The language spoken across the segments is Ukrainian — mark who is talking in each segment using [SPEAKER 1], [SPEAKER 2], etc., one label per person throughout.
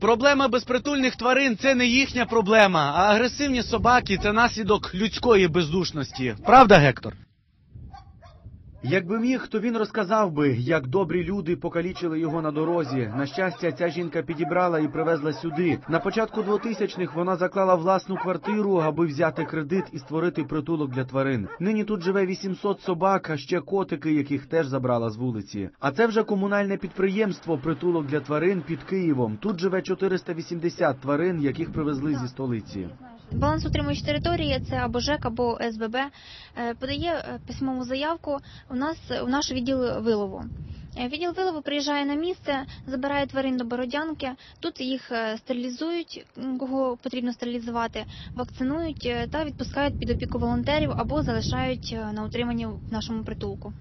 [SPEAKER 1] Проблема безпритульних тварин це не їхня проблема, а агресивні собаки це наслідок людської бездушності. Правда, Гектор? Якби міг, то він розказав би, як добрі люди покалічили його на дорозі. На щастя, ця жінка підібрала і привезла сюди. На початку 2000-х вона заклала власну квартиру, аби взяти кредит і створити притулок для тварин. Нині тут живе 800 собак, а ще котики, яких теж забрала з вулиці. А це вже комунальне підприємство Притулок для тварин під Києвом. Тут живе 480 тварин, яких привезли зі столиці.
[SPEAKER 2] Балансоутримуючі території це або ЖЕК, або СББ е, подає е, письмову заявку у нас у наш відділ вилову. Е, Відділ вилову приїжджає на місце, забирає тварин до Бородянки. Тут їх стерилізують, кого потрібно стерилізувати, вакцинують та відпускають під опіку волонтерів або залишають на утриманні в нашому притулку.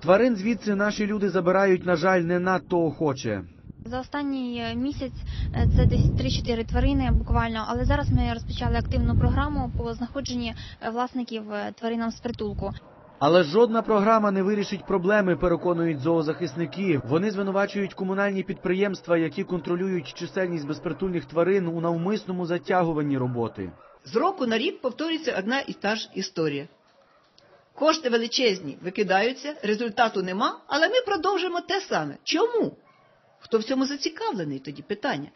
[SPEAKER 1] Тварин звідси наші люди забирають, на жаль, не надто охоче.
[SPEAKER 2] За останній е, місяць е, це десь 3-4 тварини буквально, але зараз ми розпочали активну програму по знаходженні е, власників тваринам з притулку.
[SPEAKER 1] Але жодна програма не вирішить проблеми, переконують зоозахисники. Вони звинувачують комунальні підприємства, які контролюють чисельність безпритульних тварин у навмисному затягуванні роботи.
[SPEAKER 3] З року на рік повторюється одна і та ж історія. Кошти величезні викидаються, результату нема, але ми продовжимо те саме. Чому? Хто в цьому зацікавлений? Тоді питання.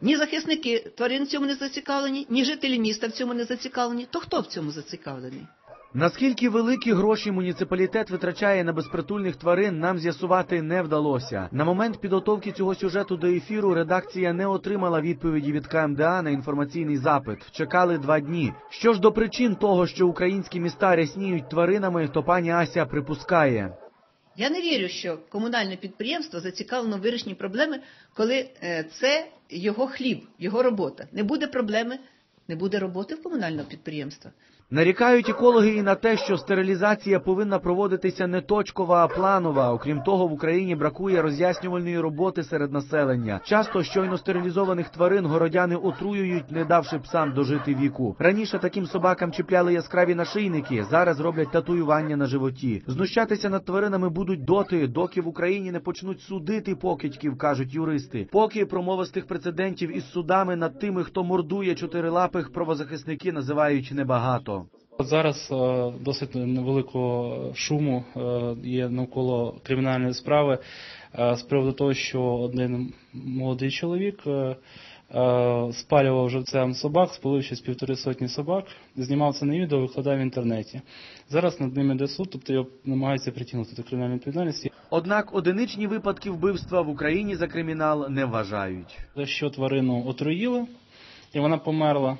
[SPEAKER 3] Ні захисники тварин в цьому не зацікавлені, ні жителі міста в цьому не зацікавлені. То хто в цьому зацікавлений?
[SPEAKER 1] Наскільки великі гроші муніципалітет витрачає на безпритульних тварин, нам з'ясувати не вдалося. На момент підготовки цього сюжету до ефіру редакція не отримала відповіді від КМДА на інформаційний запит. Чекали два дні. Що ж до причин того, що українські міста рясніють тваринами, то пані Ася припускає.
[SPEAKER 3] Я не вірю, що комунальне підприємство зацікавлено вирішенні проблеми, коли е, це його хліб, його робота. Не буде проблеми, не буде роботи в комунального підприємства.
[SPEAKER 1] Нарікають екологи і на те, що стерилізація повинна проводитися не точкова, а планова. Окрім того, в Україні бракує роз'яснювальної роботи серед населення. Часто щойно стерилізованих тварин городяни отруюють, не давши псам дожити віку. Раніше таким собакам чіпляли яскраві нашийники, зараз роблять татуювання на животі. Знущатися над тваринами будуть доти, доки в Україні не почнуть судити покидьків, кажуть юристи. Поки промовистих прецедентів із судами над тими, хто мордує чотирилапих, правозахисники називають небагато.
[SPEAKER 4] От Зараз е, досить невеликого шуму е, є навколо кримінальної справи е, з приводу того, що один молодий чоловік спалював живцем собак, спаливши з півтори сотні собак, знімав це на відео, викладав в інтернеті. Зараз над ним іде суд, тобто його намагаються притягнути до кримінальної відповідальності.
[SPEAKER 1] Однак одиничні випадки вбивства в Україні за кримінал не вважають.
[SPEAKER 4] За що тварину отруїли і вона померла,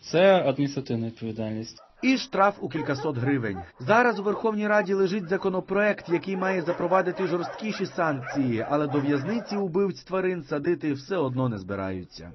[SPEAKER 4] це адміністративна відповідальність.
[SPEAKER 1] І штраф у кількасот гривень. Зараз у Верховній Раді лежить законопроект, який має запровадити жорсткіші санкції, але до в'язниці убивць тварин садити все одно не збираються.